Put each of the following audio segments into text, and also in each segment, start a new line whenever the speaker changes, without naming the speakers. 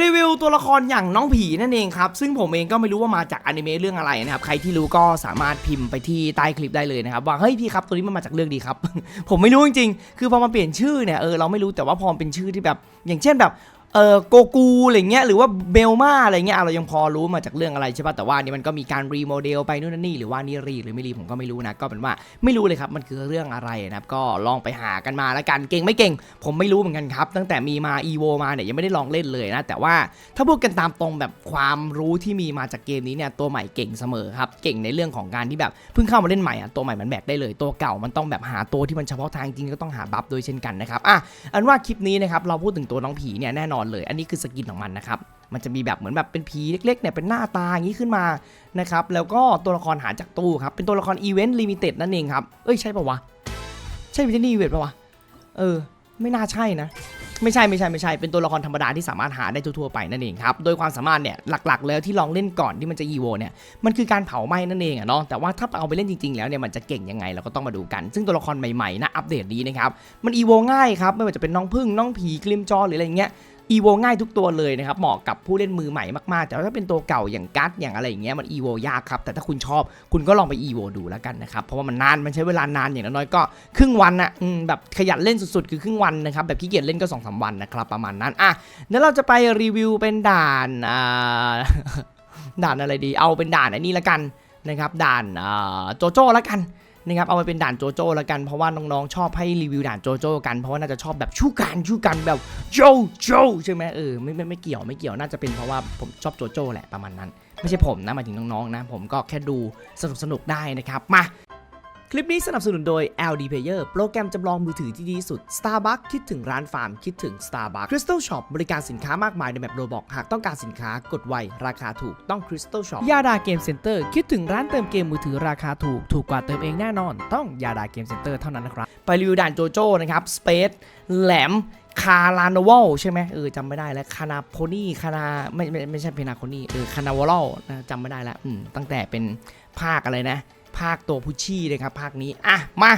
รีวิวตัวละครอย่างน้องผีนั่นเองครับ ซึ่งผมเองก็ไม่รู้ว่ามาจากอนิเมะเรื่องอะไรนะครับ ใครที่รู้ก็สามารถพิมพ์ไปที่ใต้คลิปได้เลยนะครับ ว่า เฮ้ยพี่ครับตัวนี้มันมาจากเรื่องดีครับ ผมไม่รู้จริงๆ คือพอมาเปลี่ยนชื่อเนี่ยเออเราไม่รู้แต่ว่าพอเป็นชื่อที่แบบ อย่างเช่นแบบ เออโกกูอะไรเงี้ยหรือว่าเบลมาอะไรเงี้ยเรายังพอรู้มาจากเรื่องอะไรใช่ป่ะแต่ว่านี่มันก็มีการรีโมเดลไปนู่นนี่หรือว่านี่รีหรือไม่รีผมก็ไม่รู้นะก็เป็นว่าไม่รู้เลยครับมันคือเรื่องอะไรนะครับก็ลองไปหากันมาแล้วกันเก่งไม่เก่ง ผมไม่รู้เหมือนกันครับ ตั้งแต่มีมา EVO มาเนี่ยยังไม่ได้ลองเล่นเลยนะแต่ว่าถ้าพูดกันตามตรงแบบความรู้ที่มีมาจากเกมนี้เนี่ยตัวใหม่เก่งเสมอครับเก่งในเรื่องของการที่แบบเพิ่งเข้ามาเล่นใหม่อะตัวใหม่มันแบกได้เลย ตัวเก่ามันต้องแบบหาตัวที่มันเฉพาะทางจริงก็ต้องหาบัฟโดยเช่นกันนะครับอะอันว่าคลิปนี้นะครับเราพูดถึงตัวน้องผีเนี่ยแน่นอนเลย อันนี้คือสกินของมันนะครับ มันจะมีแบบเหมือนแบบเป็นผีเล็กๆเนี่ยเป็นหน้าตาอย่างนี้ขึ้นมานะครับ แล้วก็ตัวละครหาจากตู้ครับ เป็นตัวละครอีเวนต์ลิมิเต็ดนั่นเองครับ เอ้ยใช่ปะวะ ใช่วิทนี่อีเวนต์ปะวะ เออ ไม่น่าใช่นะ ไม่ใช่ไม่ใช่ไม่ใช่ เป็นตัวละครธรรมดาที่สามารถหาได้ทั่วๆไปนั่นเองครับ โดยความสามารถเนี่ยหลักๆ แล้วที่ลองเล่นก่อนที่มันจะอีโวเนี่ย มันคือการเผาไหม้นั่นเองอะเนาะ แต่ว่าถ้าเอาไปเล่นจริงๆแล้วเนี่ยมันจะเก่งยังไงเราก็ต้องมาดูกัน ซึ่งตัวละครใหม่ๆนะอัปเดตนี้นะครับ มันอีโวง่ายครับไม่ว่าจะเป็นน้องพึ่งน้องผีกลิมจอหรืออะไรเงี้ย อีโวง่ายทุกตัวเลยนะครับ เหมาะกับผู้เล่นมือใหม่มากๆ แต่ว่าถ้าเป็นตัวเก่าอย่างกัสอย่างอะไรอย่างเงี้ยมันอีโวยากครับ แต่ถ้าคุณชอบคุณก็ลองไปอีโวดูแล้วกันนะครับ เพราะว่ามันนาน มันใช้เวลานานอย่างน้อยๆก็ ครึ่งวันนะอืมแบบขยันเล่นสุดๆ คือครึ่งวันนะครับ แบบขี้เกียจเล่นก็2อสวันนะครับประมาณนั้นอะเดี๋ยวเราจะไปรีวิวเป็นด่านอ่าด่านอะไรดี เอาเป็นด่านอันนี้ละกันนะครับ ด่านอ่าโจโจ้ละกัน นะครับเอาไปเป็นด่านโจโจ้ละกันเพราะว่าน้องๆชอบให้รีวิวด่านโจโจ้กันเพราะว่าน่าจะชอบแบบชูกันชูกันแบบโจโจใช่ไหมเออไม่ไม่ไม่เกี่ยวไม่เกี่ยวน่าจะเป็นเพราะว่าผมชอบโจโจ้แหละประมาณนั้น ไม่ใช่ผมนะหมายถึงน้องๆนะ ผมก็แค่ดูสนุกสนุกได้นะครับมา ลิปนี้สนับสนุนโดย LD Player โปรแกรมจำลองมือถือที่ดีสุด Starbucks คิดถึงร้านฟาร์ม คิดถึง Starbucks Crystal Shop บริการสินค้ามากมายในแบบโรบอกหากต้องการสินค้ากดไว ราคาถูกต้อง Crystal Shop
ยาดาเกมเซ็นเตอร์คิดถึงร้านเติมเกมมือถือราคาถูก ถูกกว่าเติมเองแน่นอน ต้องยาดาเกมเซ็นเตอร์เท่านั้นนะครับ
ไปรีวิวด่านโจโจ้นะครับ Space แหลมคาราโนวลใช่ไหมเออจำไม่ได้แล้วคานาโพนี่คานาไม่ไม่ไม่ใช่เพนาโคนี่เออคานาวอลนะจำไม่ได้แล้วอืมตั้งแต่เป็นภาคอะไรนะ ภาคตัวพุชชี่เลยครับภาคนี้ อะ มา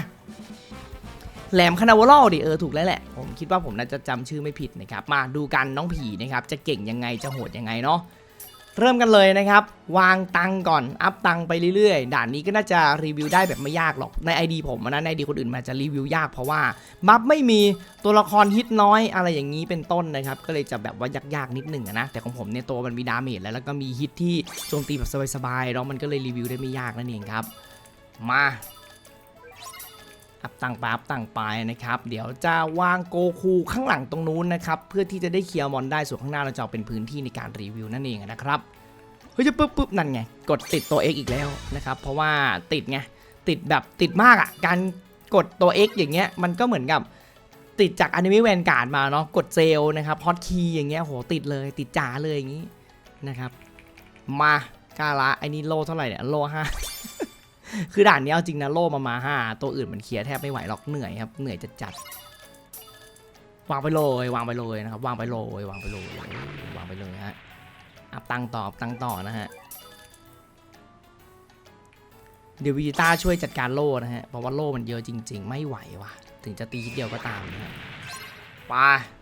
แหลมคานาวอลดิเออถูกแล้วแหละ ผมคิดว่าผมน่าจะจำชื่อไม่ผิดนะครับ มาดูกันน้องผีนะครับ จะเก่งยังไงจะโหดยังไงเนาะเริ่มกันเลยนะครับ วางตังก่อน อัพตังไปเรื่อยๆ ด่านนี้ก็น่าจะรีวิวได้แบบไม่ยากหรอก ใน ID ผมอะนะใน ID คนอื่นมาจะรีวิวยากเพราะว่าบัฟไม่มีตัวละครฮิตน้อยอะไรอย่างนี้เป็นต้นนะครับ ก็เลยจะแบบว่ายากๆนิดหนึ่งนะ แต่ของผมเนี่ยตัวมันมีดาเมจแล้วแล้วก็มีฮิตที่โจมตีแบบสบายๆแล้วมันก็เลยรีวิวได้ไม่ยากนั่นเองครับ มาอัพตังปอัพตังค์ไปนะครับ เดี๋ยวจะวางโกคูข้างหลังตรงนู้นนะครับ เพื่อที่จะได้เคลียร์มอนได้ส่วนข้างหน้าเราจะเอาเป็นพื้นที่ในการรีวิวนั่นเองนะครับ เฮ้ยจะปุ๊บปุ๊บนั่นไง กดติดตัว X อีกแล้วนะครับ เพราะว่าติดไง ติดแบบติดมากอะ การกดตัว X อย่างเงี้ย มันก็เหมือนกับติดจากอนิเมะแวนการ์ดมาเนาะ กดเซลนะครับฮอตคีย์อย่างเงี้ยโหติดเลยติดจ๋าเลยอย่างงี้นะครับ มากาละไอ้นี่โลเท่าไหร่เนี่ยโลห้า คือด่านนี้เอาจริงนะโลมามาห้าตัวอื่นมันเคลียร์แทบไม่ไหวหรอกเหนื่อยครับเหนื่อยจัดจัดวางไปเลยวางไปเลยนะครับวางไปเลยวางไปเลยวางไปเลยฮะอัพตังต่ออัพตังต่อนะฮะเดี๋ยววิจิต้าช่วยจัดการโล่นะฮะเพราะว่าโล่มันเยอะจริง ๆ ไม่ไหวว่ะ ถึงจะตีทีเดียวก็ตามนะฮะไป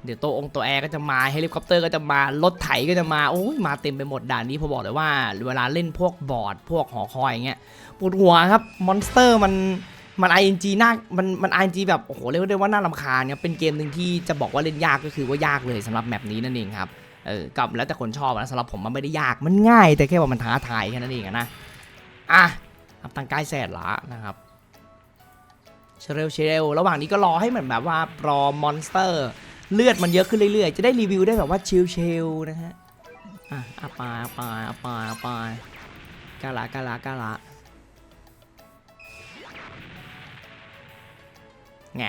เดี๋ยวตัวองค์ตัวแอร์ก็จะมาเฮลิคอปเตอร์ก็จะมารถไถก็จะมาโอ้ยมาเต็มไปหมดด่านนี้ผมบอกเลยว่า เวลาเล่นพวกบอร์ดพวกหอคอยอย่างเงี้ย ปวดหัวครับมอนสเตอร์มันมัน ING น่ามันมัน ING แบบโอ้โหเรียกได้ว่าน่ารำคาญเนี่ยเป็นเกมหนึ่งที่จะบอกว่าเล่นยากก็คือว่ายากเลยสำหรับแมปนี้นั่นเองครับเออกับแล้วแต่คนชอบนะสำหรับผมมันไม่ได้ยากมันง่าย แต่แค่ว่ามันท้าทายแค่นั้นเองนะอะอัพตังใกล้แสนละนะครับเชเรลเชเรลระหว่างนี้ก็รอให้เหมือนแบบว่ารอมอนสเตอร์เลือดมันเยอะขึ้นเรื่อยๆ จะได้รีวิวได้แบบว่าชิลๆนะฮะอะอาปาอาปาอาปาอาปากาละกาละกาละ ไง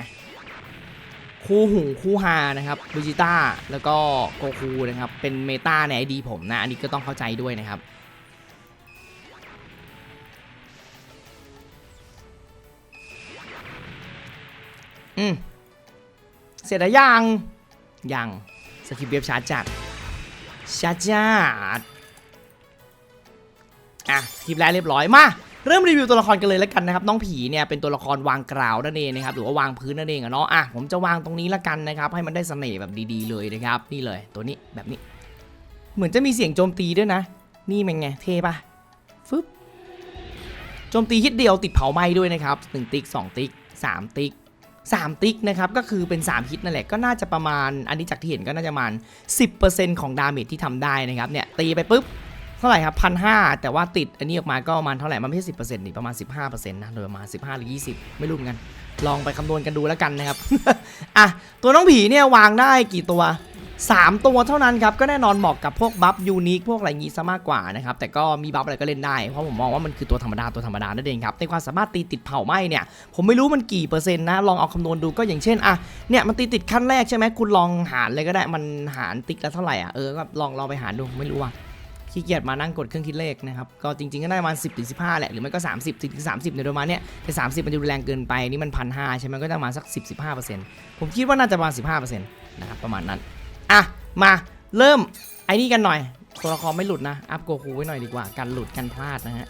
คู่หูคู่ฮานะครับบูจิต้าแล้วก็โกคูนะครับ เป็นเมตาในไอดีผมนะ อันนี้ก็ต้องเข้าใจด้วยนะครับ อืม เสร็จแล้วยัง ยังสคริปเว็บชาร์จจัดชาร์จจัดอะคลิปแรกเรียบร้อยมา เริ่มรีวิวตัวละครกันเลยแล้วกันนะครับน้องผีเนี่ยเป็นตัวละครวางกราวนั่นเองนะครับหรือว่าวางพื้นนั่นเองอะเนาะอะผมจะวางตรงนี้ละกันนะครับให้มันได้เสน่ห์แบบดีๆเลยนะครับนี่เลยตัวนี้แบบนี้ เหมือนจะมีเสียงโจมตีด้วยนะ นี่เป็นไงเท่ปะฟึบโจมตีฮิตเดียวติดเผาไหม้ด้วยนะครับ1ติ๊ก2ติ๊ก3ติ๊ก3 ติ๊กนะครับก็คือเป็น 3 ฮิตนั่นแหละก็น่าจะประมาณ อันนี้จากที่เห็นก็น่าจะประมาณ 10%ของดาเมจที่ทำได้นะครับเนี่ยตีไปปุ๊บ ท่าไหร่ครับพันห้าแต่ว่าติดอันนี้ออกมาก็ประมาณเท่าไหร่มันไม่ใช่สิบเปอร์เซ็นต์นี่ประมาณสิบห้าเปอร์เซ็นต์นะโดยประมาณสิบห้าหรือยี่สิบไม่รู้เหมือนกัน ลองไปคำนวณกันดูแล้วกันนะครับ อะ ตัวน้องผีเนี่ยวางได้กี่ตัว3ตัวเท่านั้นครับ ก็แน่นอนเหมาะกับพวกบัฟยูนิคพวกอะไรงี้ซะมากกว่านะครับ แต่ก็มีบัฟอะไรก็เล่นได้ เพราะผมมองว่ามันคือตัวธรรมดาตัวธรรมดานั่นเองครับ ในความสามารถตีติดเผาไหม้เนี่ย ผมไม่รู้มันกี่เปอร์เซ็นต์นะ ลองเอาคำนวณดูก็อย่างเช่นอะเนี่ยมันตีติดขั้นแรกใช่ไหมคุณลองหารเลยก็ได้มันหารติ๊กแล้วเท่าไหร่อะเออก็ลองลองไปหารดูไม่รู้ว่า ขี้เกียจมานั่งกดเครื่องคิดเลขนะครับ ก็จริงๆก็ได้ประมาณ 10ถึง15 แหละ หรือไม่ก็ 30ถึง30 ในยประมาณเนี้ยแต่ 30 มันจะรุนแรงเกินไป นี่มันพันห้าใช่ไหมก็จะประมาณสัก 10 15ผมคิดว่าน่าจะประมาณ 15นะครับประมาณนั้น อะ มาเริ่มไอ้นี่กันหน่อย ตัวละครไม่หลุดนะ อัพโกคูไว้หน่อยดีกว่า กันหลุดกันพลาดนะฮะ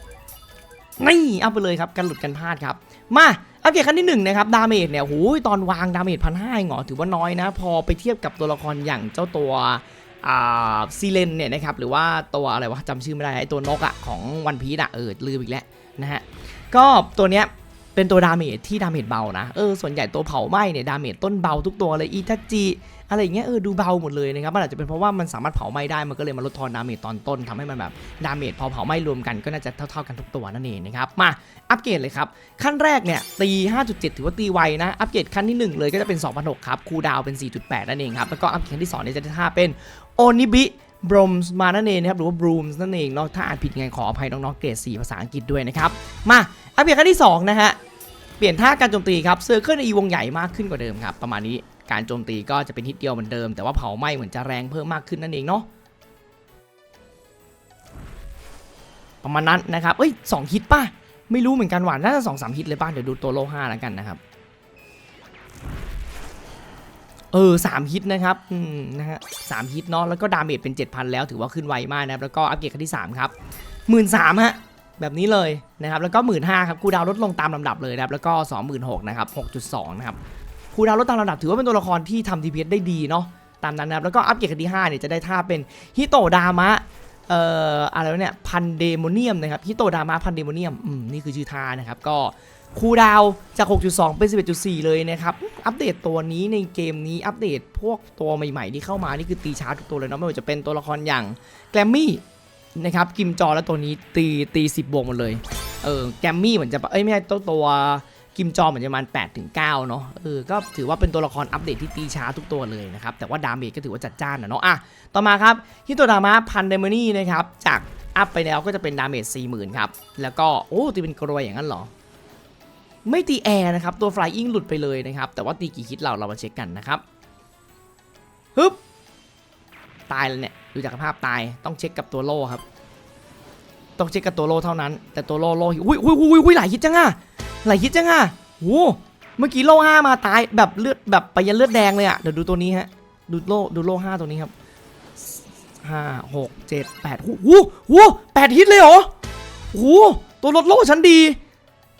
นี่อัพไปเลยครับ กันหลุดกันพลาดครับ มาอัปเกรดขั้นที่หนึ่งนะครับดาเมจเนี่ยโหยตอนวางดาเมจพันห้าเหรอถือว่าน้อยนะ พอไปเทียบกับตัวละครอย่างเจ้าตัว ซีเลนเนี่ยนะครับหรือว่าตัวอะไรวะจำชื่อไม่ได้ไอตัวนกอะของวันพี e อะเออลืมอีกแล้วนะฮะก็ตัวเนี้ยเป็นตัวดาเมจที่ดาเมจเบานะเออส่วนใหญ่ตัวเผาไหม้เนี่ยดาเมจต้นเบาทุกตัวเลยอีทัจิอะไรอย่างเงี้ยเออดูเบาหมดเลยนะครับมันอาจจะเป็นเพราะว่ามันสามารถเผาไหม้ได้มันก็เลยมาลดทอนดาเมจตอนต้นทำให้มันแบบดาเมจพอเผาไหม้รวมกันก็น่าจะเท่าๆกันทุกตัวนั่นเองนะครับมาอัปเกรดเลยครับขั้นแรกเนี่ยตี 5.7 ถือว่าตีไวนะอัปเกรดขั้นที่หนึ่งเลยก็จะเป็น2,006ครับคูดาวน์เป็น 4.8 นั่นเองครับแล้วก็อัปเกรดขั้นที่สองเนี่ยจะได้ท่าเป็น โอนิบิบรมส์มานั่นเองนะครับหรือว่าบรูมส์นั่นเองเนาะถ้าอ่านผิดไงขออภัยน้องๆเกรด4ภาษาอังกฤษด้วยนะครับ มาอัปเดตขั้นที่ 2 นะฮะ เปลี่ยนท่าการโจมตีครับเซอร์เคิลอีวงใหญ่มากขึ้นกว่าเดิมครับ ประมาณนี้การโจมตีก็จะเป็นฮิตเดียวเหมือนเดิม แต่ว่าเผาไหม้เหมือนจะแรงเพิ่มมากขึ้นนั่นเองเนาะประมาณนั้นนะครับเอ้ยสองฮิตป่ะ ไม่รู้เหมือนกันหว่าน่าจะสองสามฮิตเลยป่ะเดี๋ยวดูตัวโลห้าแล้วกันนะครับ เออสามฮิตนะครับอืมนะฮะสามฮิตเนาะแล้วก็ดาเมจเป็น 7,000 แล้วถือว่าขึ้นไวมากนะครับ แล้วก็อัปเกรดขั้นที่ 3 ครับ1 3ื่นฮะแบบนี้เลยนะครับ แล้วก็1 5ื่นครับคูดาวลดลงตามลำดับเลยนะครับ แล้วก็26,000นะครับ6.2นะครับคูดาวลดตามลำดับถือว่าเป็นตัวละครที่ทำดีเพสได้ดีเนาะตามนั้นนะครับแล้วก็อัปเกรดขั้นที่5เนี่ยจะได้ท่าเป็นฮิโตดามะ เอ่ออะไรเนี่ยพันเดโมเนียมนะครับฮิโตดามะพันเดโมเนียมอืมนี่คือชื่อท่านะครับ ก็คูดาวจาก 6.2 เป็น 11.4 เลยนะครับ อัปเดตตัวนี้ในเกมนี้อัปเดตพวกตัวใหม่ๆ ที่เข้ามา นี่คือตีช้าทุกตัวเลยเนาะไม่ว่าจะเป็นตัวละครอย่างแกรมมี่นะครับกิมจอและตัวนี้ตีตี10บวกหมดเลยเออแกรมมี่เหมือนจะเอ้ยไม่ใช่ตัวตัว กิมจอเหมือนจะประมาณ8ถึง9เนาะเออก็ถือว่าเป็นตัวละครอัปเดตที่ตีช้าทุกตัวเลยนะครับ แต่ว่าดาเมจก็ถือว่าจัดจ้านนะเนาะอะต่อมาครับฮิโตดามะพันเดมอนี่นะครับ จากอัพไปแล้วก็จะเป็นดาเมจ40,000ครับ แล้วก็โอ้ตีเป็นกรวยอย่างนั้นเหรอ ไม่ตีแอร์นะครับ ตัว Flying หลุดไปเลยนะครับ แต่ว่าตีกี่ฮิตเราเรามาเช็คกันนะครับฮึบตายแล้วเนี่ยดูจากสภาพตายต้องเช็คกับตัวโล่ครับ ต้องเช็คกับตัวโล่เท่านั้น แต่ตัวโล่โล่อุ้ยอุ้ยอุ้ยอุ้ยหลายฮิตจังอะ หลายฮิตจังอะโอ้เมื่อกี้โล่ห้ามาตายแบบเลือดแบบไปยันเลือดแดงเลยอะเดี๋ยวดูตัวนี้ฮะดูโล่ดูโล่ห้าตัวนี้ครับห้าหกเจ็ดแปดโอ้โหโอ้โหแปดฮิตเลยเหรอโอ้โหตัวลดโล่ชั้นดี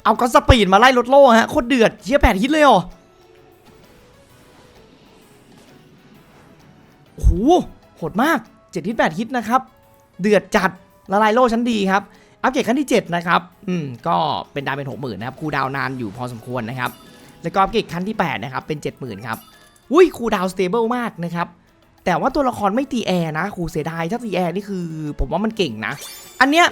เอาก็สปีดมาไล่รถโล่ฮะโคตรเดือดเชียแปดฮิตเลยเหรอโอ้โหโหดมาก7ฮิต8ฮิตนะครับ เดือดจัดละลายโล่ชั้นดีครับ อัปเกรดขั้นที่ 7 นะครับ อืม ก็เป็นดาวเป็น60,000นะครับ คูดาวนานอยู่พอสมควรนะครับ แล้วก็อัปเกรดขั้นที่ 8 นะครับ เป็น 70,000ครับ อุ้ย คูดาวสเตเบิลมากนะครับ แต่ว่าตัวละครไม่ตีแอร์นะครูเสียดาย ถ้าตีแอร์นี่คือ ผมว่ามันเก่งนะ อันเนี้ย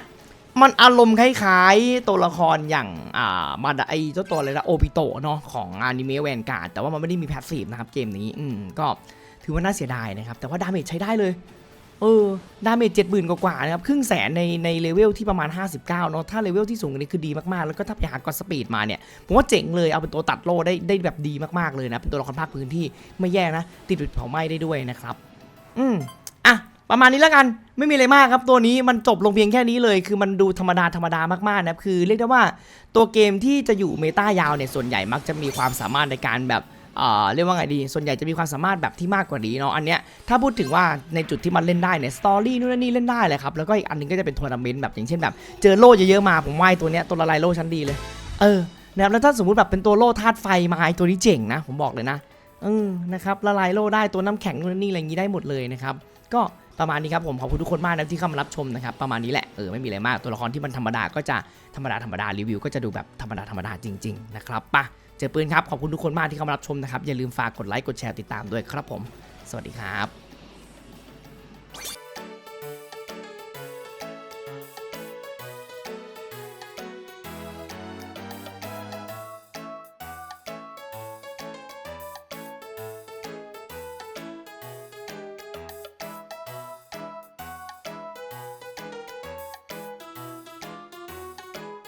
มันอารมณ์คล้ายๆ ตัวละครอย่าง อ่า มาดไอเจ้าตัวอะไรนะ โอปิโตะเนาะ ของอนิเมะแวนการ์ด แต่ว่ามันไม่ได้มีแพสซีฟนะครับ เกมนี้ อืม ก็ถือว่าน่าเสียดายนะครับ แต่ว่าดาเมจใช้ได้เลย เออ ดาเมจเจ็ดหมื่นกว่าๆนะครับ ครึ่งแสนในในเลเวลที่ประมาณ 59เนาะ ถ้าเลเวลที่สูงกว่านี้คือดีมากๆ แล้วก็ถ้าไปหากอสปีดมาเนี่ย ผมว่าเจ๋งเลย เอาเป็นตัวตัดโลได้ได้แบบดีมากๆเลยนะ เป็นตัวละครภาคพื้นที่ไม่แย่นะ ติดเผาไหม้ได้ด้วยนะครับ อืมอะประมาณนี้แล้วกันไม่มีอะไรมากครับ ตัวนี้มันจบลงเพียงแค่นี้เลย คือมันดูธรรมดาธรรมดามากๆนะครับคือเรียกได้ว่าตัวเกมที่จะอยู่เมตายาวเนี่ยส่วนใหญ่มักจะมีความสามารถในการแบบ เอ่อเรียกว่าไงดี ส่วนใหญ่จะมีความสามารถแบบที่มากกว่านี้เนาะ อันเนี้ย ถ้าพูดถึงว่าในจุดที่มันเล่นได้เนี่ย สตอรี่นู่นนนนี่เล่นได้เลยครับ แล้วก็อีกอันหนึงก็จะเป็นทัวร์นาเมนต์แบบอย่างเช่นแบบ เจอโล่เยอะๆมา ผมว่ายตัวเนี้ยตัวละลายโล่ชั้นดีเลย เออ นะครับ แล้วถ้าสมมติแบบเป็นตัวโล่ธาตุไฟมาไอ้ตัวนี้เจ๋งนะ ผมบอกเลยนะ เออ นะครับ ละลายโล่ได้ ตัวน้ำแข็งนู่นนนนี่อะไรอย่างนี้ได้หมดเลยนะครับ ก็ ประมาณนี้ครับผมขอบคุณทุกคนมากนะที่เข้ามารับชมนะครับประมาณนี้แหละเออไม่มีอะไรมากตัวละครที่มันธรรมดาก็จะธรรมดาธรรมดารีวิวก็จะดูแบบธรรมดาธรรมดาจริงๆนะครับปะเจอปืนครับขอบคุณทุกคนมากที่เข้ามารับชมนะครับอย่าลืมฝากกดไลค์กดแชร์ติดตามด้วยครับผม สวัสดีครับ